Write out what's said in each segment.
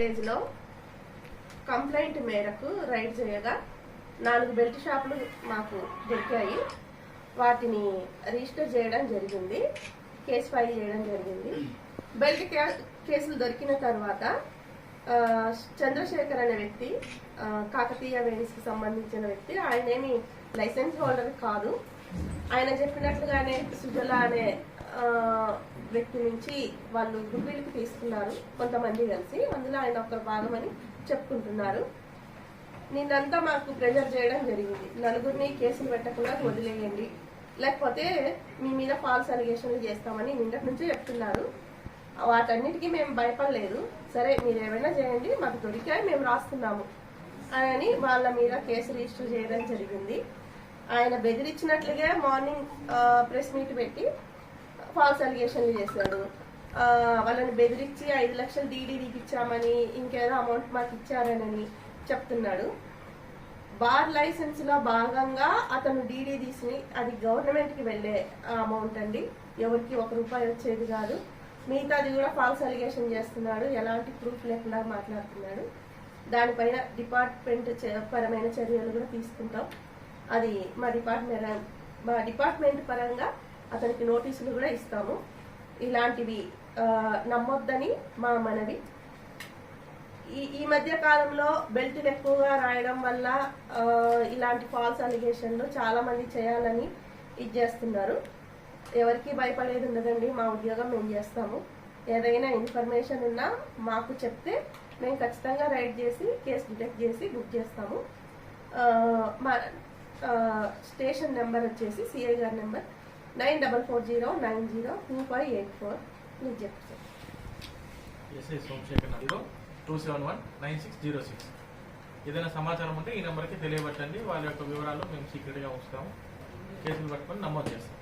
విలేజ్లో కంప్లైంట్ మేరకు రైడ్ చేయగా నాలుగు బెల్ట్ షాపులు మాకు దొరికాయి. వాటిని రిజిస్టర్ చేయడం జరిగింది. కేసు ఫైల్ చేయడం జరిగింది. బెల్ట్ కేసులు దొరికిన తర్వాత చంద్రశేఖర్ అనే వ్యక్తి కాకతీయ వేణిస్కి సంబంధించిన వ్యక్తి ఆయనేమి లైసెన్స్ హోల్డర్ కాదు. ఆయన చెప్పినట్లుగానే సుజల అనే వ్యక్తి నుంచి వాళ్ళు గుడ్విల్కి తీసుకున్నారు కొంతమంది కలిసి. అందులో ఆయన ఒకరు భాగమని చెప్పుకుంటున్నారు. నిన్నంతా మాకు ప్రెజర్ చేయడం జరిగింది. నలుగురిని కేసులు పెట్టకుండా వదిలేయండి. లేకపోతే మీ మీద ఫాల్స్ అలిగేషన్లు చేస్తామని నిన్నటి నుంచి చెప్తున్నారు. వాటన్నిటికీ మేము భయపడలేదు. సరే మీరు ఏమైనా చేయండి. మాకు దొరికాయి మేము రాస్తున్నాము. అని వాళ్ళ మీద కేసు రిజిస్టర్ చేయడం జరిగింది. ఆయన బెదిరించినట్లుగా మార్నింగ్ ప్రెస్ మీట్ పెట్టి ఫాల్స్ అలిగేషన్లు చేశాడు. వాళ్ళని బెదిరించి ఐదు లక్షలు డీడీ ఇచ్చామని ఇంకేదో అమౌంట్ మాకు ఇచ్చారనని చెప్తున్నాడు. బార్ లైసెన్స్లో భాగంగా అతను డీడీ తీసి అది గవర్నమెంట్కి వెళ్ళే అమౌంట్ అండి. ఎవరికి ఒక రూపాయి వచ్చేది కాదు. మిగతాది కూడా ఫాల్స్ అలిగేషన్ చేస్తున్నాడు. ఎలాంటి ప్రూఫ్ లేకుండా మాట్లాడుతున్నాడు. దానిపైన డిపార్ట్మెంట్ పరమైన చర్యలు కూడా తీసుకుంటాం. అది మా డిపార్ట్మెంట్ మా డిపార్ట్మెంట్ పరంగా అతనికి నోటీసులు కూడా ఇస్తాము. ఇలాంటివి నమ్మొద్దని మా మనవి. ఈ ఈ మధ్య కాలంలో బెల్ట్లు ఎక్కువగా రాయడం వల్ల ఇలాంటి ఫాల్స్ అలిగేషన్లు చాలామంది చేయాలని ఇది చేస్తున్నారు. ఎవరికి భయపడేది ఉండదండి మా ఉద్యోగం మేము చేస్తాము. ఏదైనా ఇన్ఫర్మేషన్ ఉన్నా మాకు చెప్తే మేము ఖచ్చితంగా రైడ్ చేసి కేసు డిటెక్ట్ చేసి బుక్ చేస్తాము. మా స్టేషన్ నెంబర్ వచ్చేసి సిఐ గారి number. Nine double four zero nine zero two five eight four. మీకు చెప్తాను ఎస్ఐ సోమశేఖర్ నందు two seven one nine six zero six. ఏదైనా సమాచారం ఉంటే ఈ నెంబర్కి తెలియబట్టండి. వాళ్ళ యొక్క వివరాలు మేము సీక్రెట్గా ఉంచుతాము. కేసులు పట్టుకొని నమోదు చేస్తాం.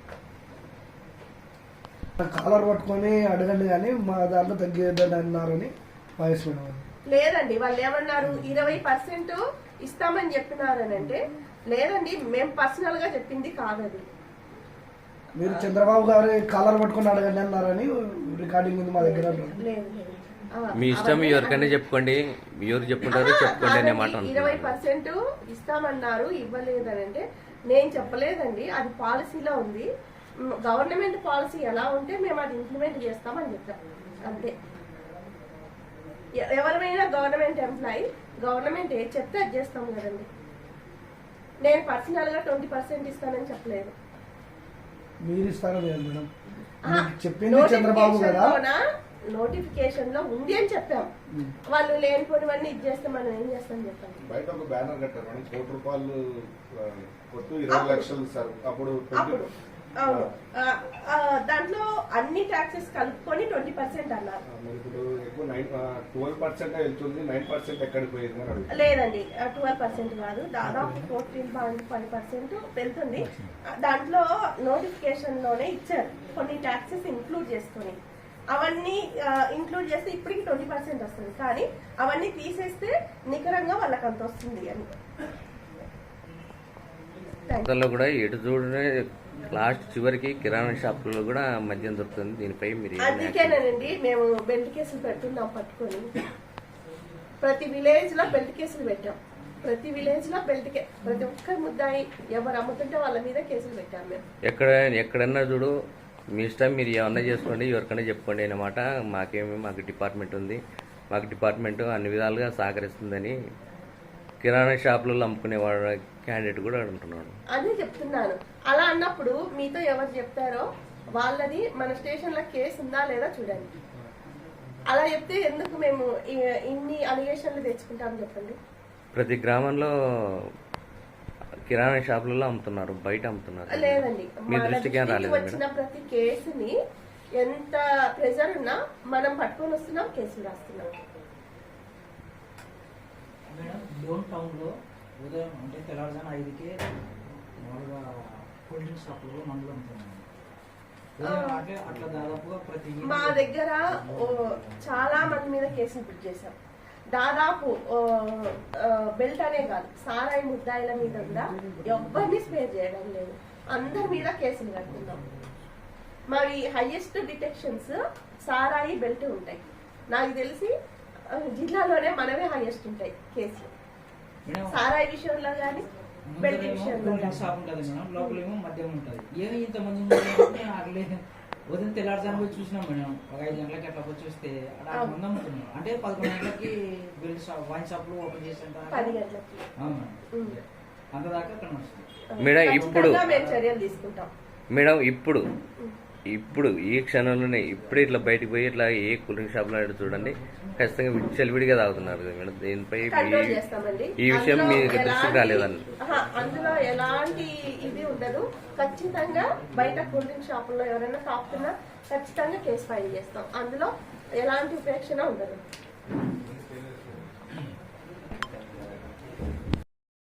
కాలర్ పట్టుకొని అడగండి కానీ మా దాంట్లో తగ్గేదని అన్నారని వాయిస్ లేదండి వాళ్ళు ఏమన్నారు? ఇరవై పర్సెంట్ ఇస్తామని చెప్పినారు అని అంటే లేదండి మేము పర్సనల్గా చెప్పింది కాదది. మీరు చంద్రబాబు గారి కాలర్ పట్టుకొని అడగండి అన్నారని రికార్డింగ్ ఉంది మా దగ్గర. మీ ఇష్టం ఎవరికైనా చెప్పుకోండి. ఎవరు చెప్పుకుంటారో చెప్పుకోండి అనే మాట ఇరవై పర్సెంట్ ఇస్తామన్నారు ఇవ్వలేదని అంటే నేను చెప్పలేదండి. అది పాలసీలో ఉంది. గవర్నమెంట్ పాలసీ ఎలా ఉంటే మేము అది ఇంప్లిమెంట్ చేస్తామని చెప్పాం అంతే. ఎవరైనా గవర్నమెంట్ ఎంప్లాయీ గవర్నమెంట్ ఏది చెప్తే అది చేస్తాం కదండి. నేను పర్సనల్గా ట్వంటీ పర్సెంట్ ఇస్తానని చెప్పలేదు. మీరు ఇస్తారో లేదు మేడం? చెప్పింది చంద్రబాబు కదా. నోటిఫికేషన్లో ఉంది అని చెప్పాం వాళ్ళు లేనిపోయినవన్నీ ఇది చేస్తే మనం ఏం చేస్తాం చెప్పండి బయట ఒక బ్యానర్ కట్టారు కోటి రూపాయలు కొట్టు ఇరవై లక్షలు సార్. అప్పుడు అప్పుడు. అవును. దాంట్లో అన్ని ట్యాక్సెస్ కలుపుకొని ట్వంటీ పర్సెంట్ అన్నారు. లేదండి ట్వెల్వ్ పర్సెంట్ కాదు. దాదాపు ఫోర్టీన్ పాయింట్ ఫైవ్ పర్సెంట్ వెళ్తుంది. దాంట్లో నోటిఫికేషన్లోనే ఇచ్చారు. కొన్ని ట్యాక్సెస్ ఇంక్లూడ్ చేసుకొని. అవన్నీ ఇంక్లూడ్ చేస్తే ఇప్పటికి ట్వంటీ పర్సెంట్ వస్తుంది. కానీ అవన్నీ తీసేస్తే నికరంగా వాళ్ళకి అంత వస్తుంది అని. గతంలో కూడా ఎటు చూడనే లాస్ట్ చివరికి కిరాణా షాపుల్లో కూడా మద్యం దొరుకుతుంది. దీనిపై మీరు అందుకేనండి మేము బెల్ట్ కేసులు పెట్టున్నాం పట్టుకొని. ప్రతి విలేజ్లో బెల్ట్ కేసులు పెట్టాం. ప్రతి విలేజ్లో బెల్ట్ కే ప్రతి ఒక్క ముద్దాయి ఎవరు అమ్ముతుంటే వాళ్ళ మీద కేసులు పెట్టాం మేము. ఎక్కడ ఎక్కడన్నా చూడు మీ ఇష్టం మీరు ఏమన్నా చేసుకోండి ఎవరికైనా చెప్పుకోండి అన్నమాట. మాకేమి మాకు డిపార్ట్మెంట్ ఉంది. మాకు డిపార్ట్మెంట్ అన్ని విధాలుగా సహకరిస్తుందని కిరాణా షాపులలో అమ్ముకునే వాడు క్యాండిడేట్ కూడా అంటున్నాడు అదే చెప్తున్నాను. అలా అన్నప్పుడు మీతో ఎవరు చెప్తారో వాళ్ళది మన స్టేషన్లో కేసు ఉందా లేదా చూడండి. అలా చెప్తే ఎందుకు మేము ఇన్ని అలిగేషన్లు తెచ్చుకుంటాం చెప్పండి. ప్రతి గ్రామంలో కిరాణా షాపులలో అమ్ముతున్నారు బయట అమ్ముతున్నారు. లేదండి. మీ దృష్టికి ఏం దృష్టికి రాలేదు వచ్చిన ప్రతి కేసుని ఎంత ప్రెజర్ ఉన్నా మనం పట్టుకొని వస్తున్నాం కేసులు రాస్తున్నాం. డోన్ టౌన్లో ఉదయం అంటే తెల్లవారుజామున ఐదుకే మామూలుగా కూల్ డ్రింక్స్ షాపులో మందులు అమ్ముతున్నాను. అట్లే దాదాపుగా ప్రతి మా దగ్గర చాలా మంది మీద కేసులు బుక్ చేశాం. దాదాపు బెల్ట్ అనే కాదు సారాయి ముద్దాయిల మీద కూడా ఎవరిని స్పేర్ చేయడం లేదు. అందరి మీద కేసులు కడుతున్నాం. మరి హైయెస్ట్ డిటెక్షన్స్ సారాయి బెల్ట్ ఉంటాయి. నాకు తెలిసి జిల్లాలోనే మనమే హైయెస్ట్ ఉంటాయి కేసులు. సారాయి విషయంలో కానీ షాప్ ఉంటుంది మేడం లోపలేమో మద్యం ఉంటుంది. ఏమి ఇంతమంది అట్లే ఉదయం తెల్లారుజాము పోయి చూసినాం మేడం. ఒక ఐదు గంటలకి అట్లా పోయి చూస్తే. మంది అమ్ముతున్నారు అంటే పదకొండు గంటలకి బెల్ట్ షాప్ వైన్ ఓపెన్ గంటలకి. అవును మేడం. ఉమ్. అంత. దాకా అక్కడ మేడం, ఇప్పుడు- మేము చర్యలు తీసుకుంటాం. మేడం ఇప్పుడు ఇప్పుడు ఈ క్షణంలోనే ఇప్పుడే ఇట్లా బయటికి పోయి ఇట్లా ఏ కూల్ డ్రింక్ షాప్లో చూడండి. ఖచ్చితంగా విచ్చలవిడిగా తాగుతున్నారు కదా మేడం. దీనిపై ఈ విషయం మీకు దృష్టికి రాలేదండి అందులో ఎలాంటి ఇది ఉండదు. ఖచ్చితంగా బయట కూల్ డ్రింక్ షాపుల్లో ఎవరైనా తాపుతున్నా ఖచ్చితంగా కేసు ఫైల్ చేస్తాం. అందులో ఎలాంటి ఉపేక్షణ ఉండదు.